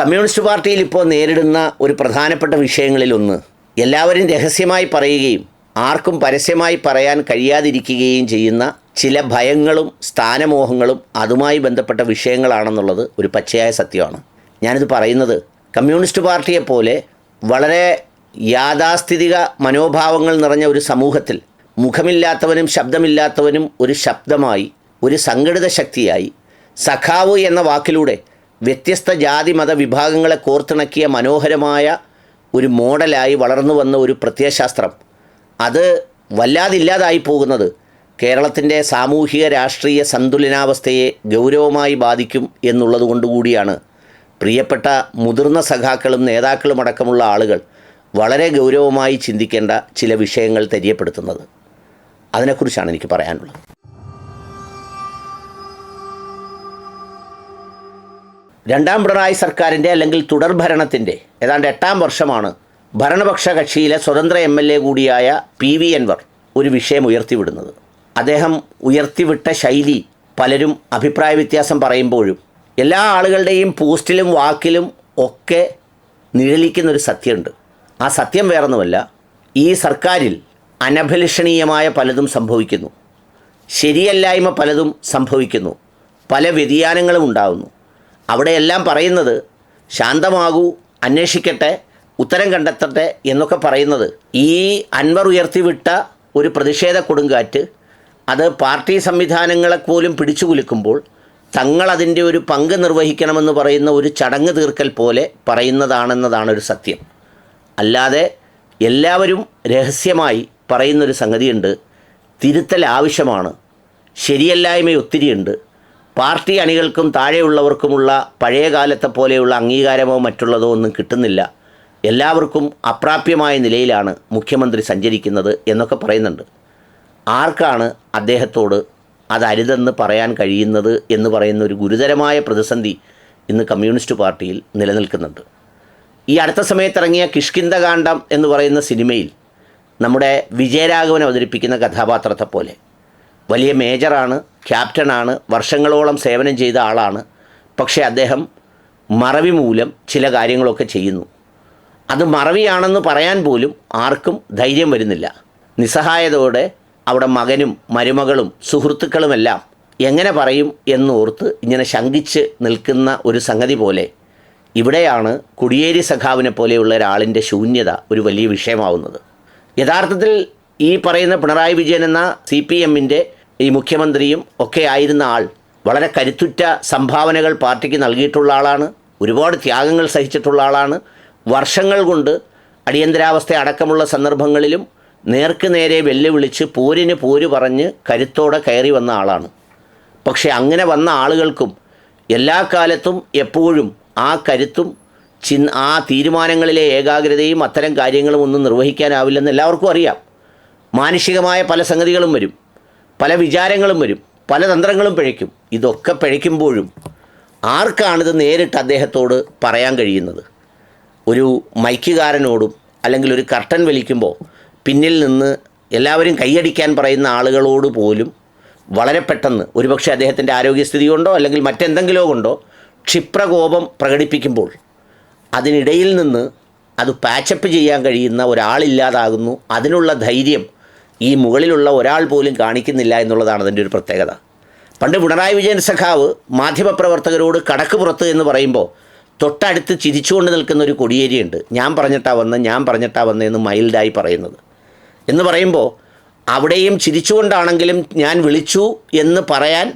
Communist പാർട്ടിയിൽ ഇപ്പോൾ നേരിടുന്ന ഒരു പ്രധാനപ്പെട്ട വിഷയങ്ങളിലൊന്ന് എല്ലാവരും രഹസ്യമായി പറയുകയും ആർക്കും പരസ്യമായി പറയാൻ കഴിയാതിരിക്കുകയും ചെയ്യുന്ന ചില ഭയങ്ങളും സ്ഥാനമോഹങ്ങളും അതുമായി ബന്ധപ്പെട്ട വിഷയങ്ങളാണെന്നുള്ളത് ഒരു പച്ചയായ സത്യമാണ്. ഞാനിത് പറയുന്നത് കമ്മ്യൂണിസ്റ്റ് പാർട്ടിയെപ്പോലെ വളരെ യാഥാസ്ഥിതിക മനോഭാവങ്ങൾ നിറഞ്ഞ ഒരു സമൂഹത്തിൽ മുഖമില്ലാത്തവനും ശബ്ദമില്ലാത്തവനും ഒരു ശബ്ദമായി ഒരു സംഘടിത ശക്തിയായി സഖാവ് എന്ന വാക്കിലൂടെ വ്യത്യസ്ത ജാതി മത വിഭാഗങ്ങളെ കോർത്തിണക്കിയ മനോഹരമായ ഒരു മോഡലായി വളർന്നു വന്ന ഒരു പ്രത്യയശാസ്ത്രം. അത് വല്ലാതില്ലാതായി പോകുന്നത് കേരളത്തിന്റെ സാമൂഹിക രാഷ്ട്രീയ സന്തുലനാവസ്ഥയെ ഗൗരവമായി ബാധിക്കും എന്നുള്ളത് കൊണ്ടുകൂടിയാണ്. പ്രിയപ്പെട്ട മുതിർന്ന സഖാക്കളും നേതാക്കളും അടക്കമുള്ള ആളുകൾ വളരെ ഗൗരവമായി ചിന്തിക്കേണ്ട ചില വിഷയങ്ങൾ തെര്യപ്പെടുത്തുന്നത്. അതിനെക്കുറിച്ചാണ് എനിക്ക് പറയാനുള്ളത്. രണ്ടാം പിണറായി സർക്കാരിന്റെ അല്ലെങ്കിൽ തുടർ ഭരണത്തിന്റെ ഏതാണ്ട് എട്ടാം വർഷമാണ് ഭരണപക്ഷ കക്ഷിയിലെ സ്വതന്ത്ര എം എൽ എ കൂടിയായ പി വി അൻവർ ഒരു വിഷയം ഉയർത്തിവിടുന്നത്. അദ്ദേഹം ഉയർത്തിവിട്ട ശൈലി പലരും അഭിപ്രായ വ്യത്യാസം പറയുമ്പോഴും എല്ലാ ആളുകളുടെയും പോസ്റ്റിലും വാക്കിലും ഒക്കെ നിഴലിക്കുന്നൊരു സത്യമുണ്ട്. ആ സത്യം വേറൊന്നുമല്ല ഈ സർക്കാരിൽ അനഭിലഷണീയമായ പലതും സംഭവിക്കുന്നു. ശരിയല്ലായ്മ പലതും സംഭവിക്കുന്നു. പല വ്യതിയാനങ്ങളും ഉണ്ടാകുന്നു അവിടെയെല്ലാം പറയുന്നത് ശാന്തമാകൂ അന്വേഷിക്കട്ടെ ഉത്തരം കണ്ടെത്തട്ടെ എന്നൊക്കെ പറയുന്നത്. ഈ അൻവർ ഉയർത്തിവിട്ട ഒരു പ്രതിഷേധ കൊടുങ്കാറ്റ് അത് പാർട്ടി സംവിധാനങ്ങളെ പോലും പിടിച്ചു കുലുക്കുമ്പോൾ തങ്ങളതിന്റെ ഒരു പങ്ക് നിർവഹിക്കണമെന്ന് പറയുന്ന ഒരു ചടങ്ങ് തീർക്കൽ പോലെ പറയുന്നതാണെന്നതാണ് ഒരു സത്യം. അല്ലാതെ എല്ലാവരും രഹസ്യമായി പറയുന്നൊരു സംഗതിയുണ്ട്. തിരുത്തൽ ആവശ്യമാണ്. ശരിയല്ലായ്മ ഒത്തിരിയുണ്ട് പാർട്ടി അണികൾക്കും താഴെയുള്ളവർക്കുമുള്ള പഴയകാലത്തെ പോലെയുള്ള അംഗീകാരമോ മറ്റുള്ളതോ ഒന്നും കിട്ടുന്നില്ല. എല്ലാവർക്കും അപ്രാപ്യമായ നിലയിലാണ് മുഖ്യമന്ത്രി സഞ്ചരിക്കുന്നത് എന്നൊക്കെ പറയുന്നുണ്ട്. ആർക്കാണ് അദ്ദേഹത്തോട് അതരുതെന്ന് പറയാൻ കഴിയുന്നത് എന്ന് പറയുന്ന ഒരു ഗുരുതരമായ പ്രതിസന്ധി ഇന്ന് കമ്മ്യൂണിസ്റ്റ് പാർട്ടിയിൽ നിലനിൽക്കുന്നുണ്ട്. ഈ അടുത്ത സമയത്തിറങ്ങിയ കിഷ്കിന്ദകാന്ഡം എന്ന് പറയുന്ന സിനിമയിൽ നമ്മുടെ വിജയരാഘവൻ അവതരിപ്പിക്കുന്ന കഥാപാത്രത്തെ പോലെ വലിയ മേജറാണ് ക്യാപ്റ്റനാണ് വർഷങ്ങളോളം സേവനം ചെയ്ത ആളാണ്. പക്ഷേ അദ്ദേഹം മറവി മൂലം ചില കാര്യങ്ങളൊക്കെ ചെയ്യുന്നു. അത് മറവിയാണെന്ന് പറയാൻ പോലും ആർക്കും ധൈര്യം വരുന്നില്ല. നിസ്സഹായതയോടെ അവിടെ മകനും മരുമകളും സുഹൃത്തുക്കളുമെല്ലാം എങ്ങനെ പറയും എന്നോർത്ത് ഇങ്ങനെ ശങ്കിച്ച് നിൽക്കുന്ന ഒരു സംഗതി പോലെ ഇവിടെയാണ് കുടിയേരി സഖാവിനെ പോലെയുള്ള ഒരാളിന്റെ ശൂന്യത ഒരു വലിയ വിഷയമാവുന്നത്. യഥാർത്ഥത്തിൽ ഈ പറയുന്ന പിണറായി വിജയൻ എന്ന സി പി എമ്മിന്റെ ഈ മുഖ്യമന്ത്രിയും ഒക്കെ ആയിരുന്ന ആൾ വളരെ കരുത്തുറ്റ സംഭാവനകൾ പാർട്ടിക്ക് നൽകിയിട്ടുള്ള ആളാണ് ഒരുപാട് ത്യാഗങ്ങൾ സഹിച്ചിട്ടുള്ള ആളാണ്. വർഷങ്ങൾ കൊണ്ട് അടിയന്തരാവസ്ഥ അടക്കമുള്ള സന്ദർഭങ്ങളിലും നേർക്ക് നേരെ വെല്ലുവിളിച്ച് പോരിന് പോര് പറഞ്ഞ് കരുത്തോടെ കയറി വന്ന ആളാണ്. പക്ഷേ അങ്ങനെ വന്ന ആളുകൾക്കും എല്ലാ കാലത്തും എപ്പോഴും ആ കരുത്തും ചി ആ തീരുമാനങ്ങളിലെ ഏകാഗ്രതയും അത്തരം കാര്യങ്ങളും ഒന്നും നിർവഹിക്കാനാവില്ലെന്ന് എല്ലാവർക്കും അറിയാം. മാനുഷികമായ പല സംഗതികളും വരും. പല വിചാരങ്ങളും വരും പല തന്ത്രങ്ങളും പിഴയ്ക്കും. ഇതൊക്കെ പിഴയ്ക്കുമ്പോഴും ആർക്കാണിത് നേരിട്ട് അദ്ദേഹത്തോട് പറയാൻ കഴിയുന്നത്? ഒരു മൈക്കുകാരനോടും അല്ലെങ്കിൽ ഒരു കർട്ടൻ വലിക്കുമ്പോൾ പിന്നിൽ നിന്ന് എല്ലാവരും കൈയടിക്കാൻ പറയുന്ന ആളുകളോട് പോലും വളരെ പെട്ടെന്ന് ഒരുപക്ഷെ അദ്ദേഹത്തിന്റെ ആരോഗ്യസ്ഥിതി കൊണ്ടോ അല്ലെങ്കിൽ മറ്റെന്തെങ്കിലോ കൊണ്ടോ ക്ഷിപ്രകോപം പ്രകടിപ്പിക്കുമ്പോൾ അതിനിടയിൽ നിന്ന് അത് പാച്ചപ്പ് ചെയ്യാൻ കഴിയുന്ന ഒരാളില്ലാതാകുന്നു. അതിനുള്ള ധൈര്യം ഈ മുകളിലുള്ള ഒരാൾ പോലും കാണിക്കുന്നില്ല എന്നുള്ളതാണ് അതിന്റെ ഒരു പ്രത്യേകത. പണ്ട് പിണറായി വിജയൻ സഖാവ് മാധ്യമപ്രവർത്തകരോട് കടക്ക് പുറത്ത് എന്ന് പറയുമ്പോൾ തൊട്ടടുത്ത് ചിരിച്ചുകൊണ്ട് നിൽക്കുന്ന ഒരു കൊടിയേരിയുണ്ട്. ഞാൻ പറഞ്ഞിട്ടാ വന്ന് ഞാൻ പറഞ്ഞിട്ടാ വന്ന് എന്ന് മൈൽഡായി പറയുന്നത്. എന്ന് പറയുമ്പോൾ അവിടെയും ചിരിച്ചുകൊണ്ടാണെങ്കിലും ഞാൻ വിളിച്ചു എന്ന് പറയാൻ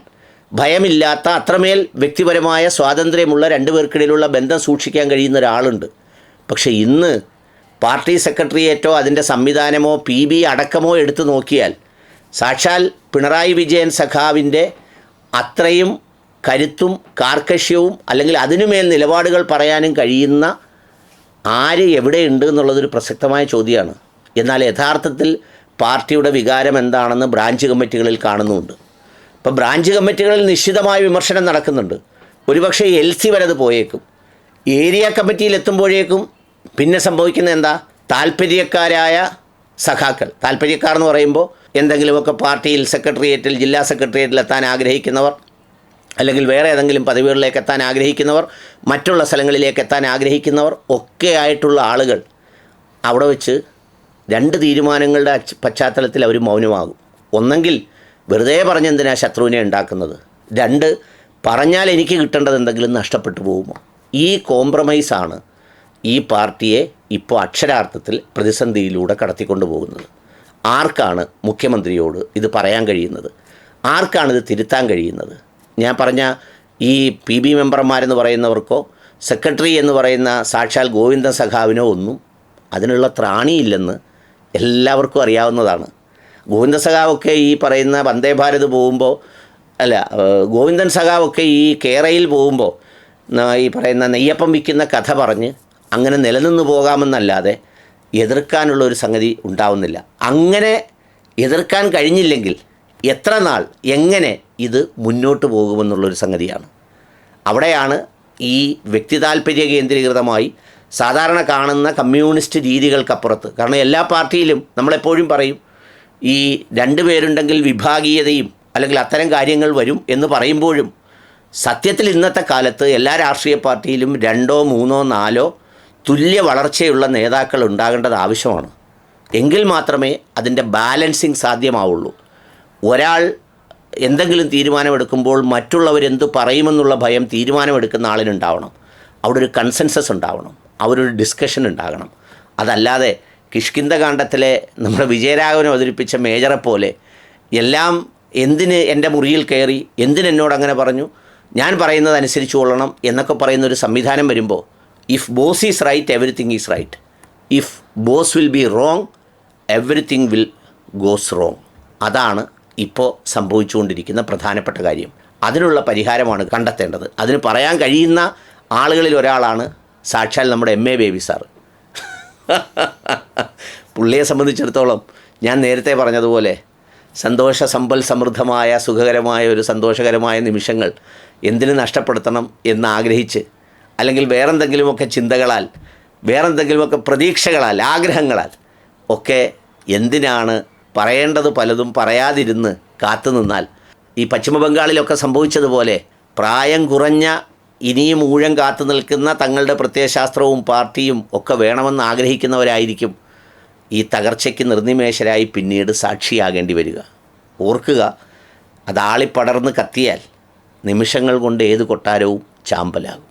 ഭയമില്ലാത്ത അത്രമേൽ വ്യക്തിപരമായ സ്വാതന്ത്ര്യമുള്ള രണ്ടുപേർക്കിടയിലുള്ള ബന്ധം സൂക്ഷിക്കാൻ കഴിയുന്ന ഒരാളുണ്ട്. പക്ഷേ ഇന്ന് പാർട്ടി സെക്രട്ടേറിയറ്റോ അതിന്റെ സംവിധാനമോ പി ബി അടക്കമോ എടുത്തു നോക്കിയാൽ സാക്ഷാൽ പിണറായി വിജയൻ സഖാവിന്റെ അത്രയും കരുത്തും കാർക്കശ്യവും അല്ലെങ്കിൽ അതിനുമേൽ നിലപാടുകൾ പറയാനും കഴിയുന്ന ആര് എവിടെ ഉണ്ട് എന്നുള്ളതൊരു പ്രസക്തമായ ചോദ്യമാണ്. എന്നാൽ യഥാർത്ഥത്തിൽ പാർട്ടിയുടെ വികാരം എന്താണെന്ന് ബ്രാഞ്ച് കമ്മിറ്റികളിൽ കാണുന്നുമുണ്ട് ഇപ്പോൾ ബ്രാഞ്ച് കമ്മിറ്റികളിൽ നിശ്ചിതമായ വിമർശനം നടക്കുന്നുണ്ട്. ഒരുപക്ഷെ എൽ സി വരെ അത് പോയേക്കും. ഏരിയ കമ്മിറ്റിയിൽ എത്തുമ്പോഴേക്കും പിന്നെ സംഭവിക്കുന്നത് എന്താ? താല്പര്യക്കാരായ സഖാക്കൾ. താല്പര്യക്കാർ എന്ന് പറയുമ്പോൾ എന്തെങ്കിലുമൊക്കെ പാർട്ടിയിൽ സെക്രട്ടേറിയറ്റിൽ ജില്ലാ സെക്രട്ടേറിയറ്റിൽ എത്താൻ ആഗ്രഹിക്കുന്നവർ അല്ലെങ്കിൽ വേറെ ഏതെങ്കിലും പദവികളിലേക്ക് എത്താൻ ആഗ്രഹിക്കുന്നവർ മറ്റുള്ള സ്ഥലങ്ങളിലേക്ക് എത്താൻ ആഗ്രഹിക്കുന്നവർ ഒക്കെ ആയിട്ടുള്ള ആളുകൾ അവിടെ വെച്ച് രണ്ട് തീരുമാനങ്ങളുടെ പശ്ചാത്തലത്തിൽ അവർ മൗനമാകും. ഒന്നെങ്കിൽ വെറുതെ പറഞ്ഞെന്തിനാ ശത്രുവിനെ ഉണ്ടാക്കുന്നത്? രണ്ട് പറഞ്ഞാൽ എനിക്ക് കിട്ടേണ്ടത് എന്തെങ്കിലും നഷ്ടപ്പെട്ടു പോകുമോ? ഈ കോംപ്രമൈസാണ് ഈ പാർട്ടിയെ ഇപ്പോൾ അക്ഷരാർത്ഥത്തിൽ പ്രതിസന്ധിയിലൂടെ കടത്തിക്കൊണ്ടു പോകുന്നത് ആർക്കാണ് മുഖ്യമന്ത്രിയോട് ഇത് പറയാൻ കഴിയുന്നത്? ആർക്കാണ് ഇത് തിരുത്താൻ കഴിയുന്നത്? ഞാൻ പറഞ്ഞ ഈ പി ബി മെമ്പർമാരെന്ന് പറയുന്നവർക്കോ സെക്രട്ടറി എന്ന് പറയുന്ന സാക്ഷാൽ ഗോവിന്ദ സഖാവിനോ ഒന്നും അതിനുള്ള ത്രാണിയില്ലെന്ന് എല്ലാവർക്കും അറിയാവുന്നതാണ്. ഗോവിന്ദ സഖാവൊക്കെ ഈ പറയുന്ന വന്ദേ ഭാരത് പോകുമ്പോൾ അല്ല ഗോവിന്ദൻ സഖാവൊക്കെ ഈ കേരയിൽ പോകുമ്പോൾ ഈ പറയുന്ന നെയ്യപ്പം വിൽക്കുന്ന കഥ പറഞ്ഞ് അങ്ങനെ നിലനിന്ന് പോകാമെന്നല്ലാതെ എതിർക്കാനുള്ള ഒരു സംഗതി ഉണ്ടാവുന്നില്ല. അങ്ങനെ എതിർക്കാൻ കഴിഞ്ഞില്ലെങ്കിൽ എത്ര നാൾ എങ്ങനെ ഇത് മുന്നോട്ട് പോകുമെന്നുള്ളൊരു സംഗതിയാണ്. അവിടെയാണ് ഈ വ്യക്തി താല്പര്യ കേന്ദ്രീകൃതമായി സാധാരണ കാണുന്ന കമ്മ്യൂണിസ്റ്റ് രീതികൾക്കപ്പുറത്ത് കാരണം എല്ലാ പാർട്ടിയിലും നമ്മളെപ്പോഴും പറയും ഈ രണ്ട് പേരുണ്ടെങ്കിൽ വിഭാഗീയതയും അല്ലെങ്കിൽ അത്തരം കാര്യങ്ങൾ വരും എന്ന് പറയുമ്പോഴും സത്യത്തിൽ ഇന്നത്തെ കാലത്ത് എല്ലാ രാഷ്ട്രീയ പാർട്ടിയിലും രണ്ടോ മൂന്നോ നാലോ തുല്യ വളർച്ചയുള്ള നേതാക്കൾ ഉണ്ടാകേണ്ടത് ആവശ്യമാണ്. എങ്കിൽ മാത്രമേ അതിന്റെ ബാലൻസിങ് സാധ്യമാവുള്ളൂ. ഒരാൾ എന്തെങ്കിലും തീരുമാനമെടുക്കുമ്പോൾ മറ്റുള്ളവരെന്ത് പറയുമെന്നുള്ള ഭയം തീരുമാനമെടുക്കുന്ന ആളിനുണ്ടാവണം. അവിടെ ഒരു കൺസെൻസസ് ഉണ്ടാവണം. അവരൊരു ഡിസ്കഷൻ ഉണ്ടാകണം. അതല്ലാതെ കിഷ്കിന്ദകാന്ഡത്തിലെ നമ്മുടെ വിജയരാഘവനെ അവതരിപ്പിച്ച മേജറെ പോലെ എല്ലാം എന്തിന് എന്റെ മുറിയിൽ കയറി എന്തിനെന്നോട് അങ്ങനെ പറഞ്ഞു ഞാൻ പറയുന്നത് അനുസരിച്ച് കൊള്ളണം എന്നൊക്കെ പറയുന്ന ഒരു സംവിധാനം വരുമ്പോൾ if boss is right everything is right if boss will be wrong everything will goes wrong അതാണ് ഇപ്പോൾ സംഭവിച്ചുകൊണ്ടിരിക്കുന്ന പ്രധാനപ്പെട്ട കാര്യം. അതിനുള്ള പരിഹാരമാണ് കണ്ടെത്തേണ്ടത്. അതിന് പറയാൻ കഴിയുന്ന ആളുകളിൽ ഒരാളാണ് സാക്ഷാൽ നമ്മുടെ എം എ ബേബി സാർ പുള്ളിയെ സംബന്ധിച്ചിടത്തോളം ഞാൻ നേരത്തെ പറഞ്ഞതുപോലെ സന്തോഷ സമ്പൽ സമൃദ്ധമായ സുഖകരമായ ഒരു സന്തോഷകരമായ നിമിഷങ്ങൾ എന്തിനു നഷ്ടപ്പെടുത്തണം എന്ന് ആഗ്രഹിച്ച് അല്ലെങ്കിൽ വേറെന്തെങ്കിലുമൊക്കെ ചിന്തകളാൽ വേറെന്തെങ്കിലുമൊക്കെ പ്രതീക്ഷകളാൽ ആഗ്രഹങ്ങളാൽ ഒക്കെ എന്തിനാണ് പറയേണ്ടത് പലതും പറയാതിരുന്ന് കാത്തുനിന്നാൽ ഈ പശ്ചിമ ബംഗാളിലൊക്കെ സംഭവിച്ചതുപോലെ പ്രായം കുറഞ്ഞ ഇനിയും ഊഴം കാത്തു നിൽക്കുന്ന തങ്ങളുടെ പ്രത്യയശാസ്ത്രവും പാർട്ടിയും ഒക്കെ വേണമെന്ന് ആഗ്രഹിക്കുന്നവരായിരിക്കും ഈ തകർച്ചയ്ക്ക് നിർനിമേഷരായി പിന്നീട് സാക്ഷിയാകേണ്ടി വരിക. ഓർക്കുക അതാളിപ്പടർന്ന് കത്തിയാൽ നിമിഷങ്ങൾ കൊണ്ട് ഏത് കൊട്ടാരവും ചാമ്പലാകും.